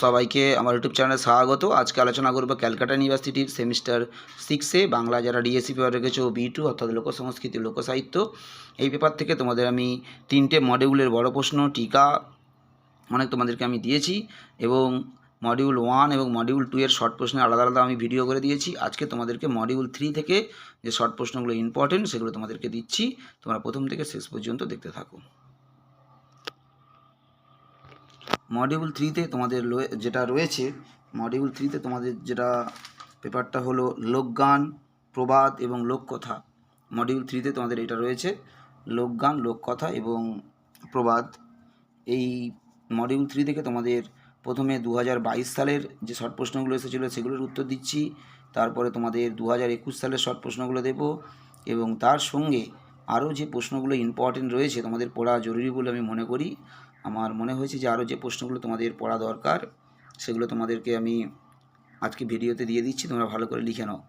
সবাইকে আমার ইউটিউব চ্যানেলে স্বাগত। আজকে আলোচনা করব ক্যালকাটা ইউনিভার্সিটির সেমিস্টার সিক্সে বাংলা যারা ডিএসসি পেপার রেখেছো বি টু অর্থাৎ লোকসংস্কৃতি, লোকসাহিত্য, এই পেপার থেকে তোমাদের আমি তিনটে মডিউলের বড় প্রশ্ন, টিকা অনেক তোমাদেরকে আমি দিয়েছি এবং মডিউল ওয়ান এবং মডিউল টু এর শর্ট প্রশ্নে আলাদা আলাদা আমি ভিডিও করে দিয়েছি। আজকে তোমাদেরকে মডিউল থ্রি থেকে যে শর্ট প্রশ্নগুলো ইম্পর্টেন্ট সেগুলো তোমাদেরকে দিচ্ছি। তোমরা প্রথম থেকে শেষ পর্যন্ত দেখতে থাকো। মডিউল থ্রিতে তোমাদের যেটা রয়েছে মডিউল থ্রিতে তোমাদের যেটা পেপারটা হলো লোকগান, প্রবাদ এবং লোককথা। মডিউল থ্রিতে তোমাদের এটা রয়েছে, লোকগান, লোককথা এবং প্রবাদ। এই মডিউল থ্রি থেকে তোমাদের প্রথমে দু হাজার বাইশ সালের যে শর্ট প্রশ্নগুলো এসেছিল সেগুলোর উত্তর দিচ্ছি, তারপরে তোমাদের দু একুশ সালের শর্ট প্রশ্নগুলো দেব এবং তার সঙ্গে আরও যে প্রশ্নগুলো ইম্পর্টেন্ট রয়েছে তোমাদের পড়া জরুরি বলে আমি মনে করি আমার মনে হয়েছে যে আরও যে প্রশ্নগুলো তোমাদের পড়া দরকার, সেগুলো তোমাদেরকে আমি আজকে ভিডিওতে দিয়ে দিচ্ছি, তোমরা ভালো করে লিখে নাও।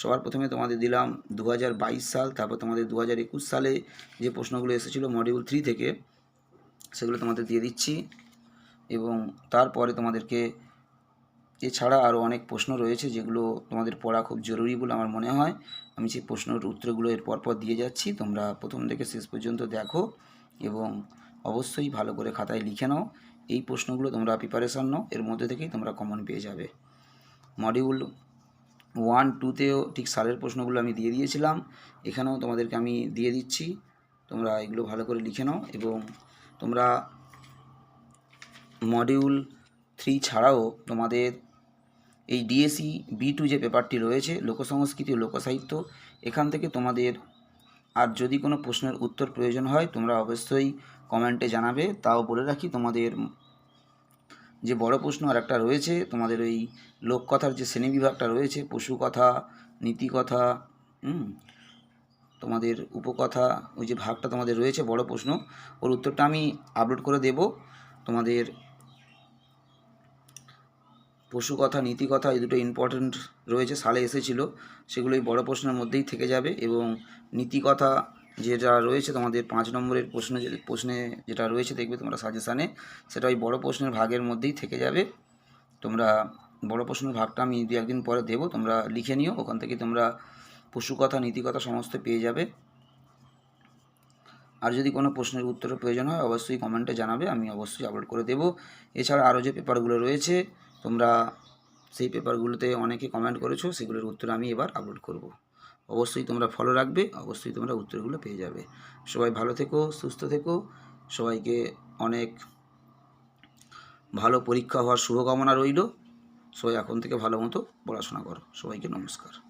সবার প্রথমে তোমাদের দিলাম দু হাজার বাইশ সাল, তারপর তোমাদের দু একুশ সালে যে প্রশ্নগুলো এসেছিল মডিউল থ্রি থেকে, সেগুলো তোমাদের দিয়ে দিচ্ছি। এবং তারপরে তোমাদেরকে এছাড়া আরও অনেক প্রশ্ন রয়েছে, যেগুলো তোমাদের পড়া খুব জরুরি বলে আমার মনে হয়। আমি সেই প্রশ্নের উত্তরগুলো এর পরপর দিয়ে যাচ্ছি, তোমরা প্রথম থেকে শেষ পর্যন্ত দেখো। এবং অবশ্যই ভালো করে খাতায় লিখে নাও। এই প্রশ্নগুলো তোমরা প্রিপারেশান নাও, এর মধ্যে থেকেই তোমরা কমন পেয়ে যাবে। মডিউল ওয়ান টুতেও ঠিক সালের প্রশ্নগুলো আমি দিয়ে দিয়েছিলাম। এখানেও তোমাদেরকে আমি দিয়ে দিচ্ছি। তোমরা এগুলো ভালো করে লিখে নাও এবং তোমরা মডিউল থ্রি ছাড়াও তোমাদের এই ডিএসি বি টু যে পেপারটি রয়েছে, লোকসংস্কৃতি ও লোকসাহিত্য, এখান থেকে তোমাদের আর যদি কোনো প্রশ্নের উত্তর প্রয়োজন হয়, তোমরা অবশ্যই কমেন্টে জানাবে, তাও বলে রাখি তোমাদের যে বড় প্রশ্ন আর একটা রয়েছে, তোমাদের ওই লোককথার যে শ্রেণীবিভাগটা রয়েছে পশু কথা নীতিকথা তোমাদের উপকথা, ওই যে ভাগটা তোমাদের রয়েছে, বড় প্রশ্ন, ওর উত্তরটা আমি আপলোড করে দেব। তোমাদের পশু কথা নীতি কথা এই দুটো ইম্পর্ট্যান্ট রয়েছে, সালে এসেছিল, সেগুলো এই বড় প্রশ্নের মধ্যেই থেকে যাবে এবং নীতি কথা যেটা রয়েছে তোমাদের পাঁচ নম্বরের প্রশ্ন যে, প্রশ্নে যেটা রয়েছে দেখবে তোমরা সাজেশানে সেটা ওই বড় প্রশ্নের ভাগের মধ্যেই থেকে যাবে। তোমরা বড় প্রশ্নের ভাগটা আমি দু একদিন পরে দেবো, তোমরা লিখে নিও, ওখান থেকে তোমরা পশু কথা, নীতি কথা সমস্ত পেয়ে যাবে। আর যদি কোনো প্রশ্নের উত্তরের প্রয়োজন হয়, অবশ্যই কমেন্টে জানাবে, আমি অবশ্যই আপলোড করে দেবো। এছাড়া আরও যে পেপারগুলো রয়েছে, তোমরা সেই পেপারগুলোতে অনেকে কমেন্ট করেছ, সেগুলোর উত্তর আমি এবার আপলোড করব। অবশ্যই তোমরা ফলো রাখবে, অবশ্যই তোমরা উত্তরগুলো পেয়ে যাবে। সবাই ভালো থেকো, সুস্থ থেকো। সবাইকে অনেক ভালো পরীক্ষা হওয়ার শুভকামনা রইল। সবাই এখন থেকে ভালো মতো পড়াশোনা করো। সবাইকে নমস্কার।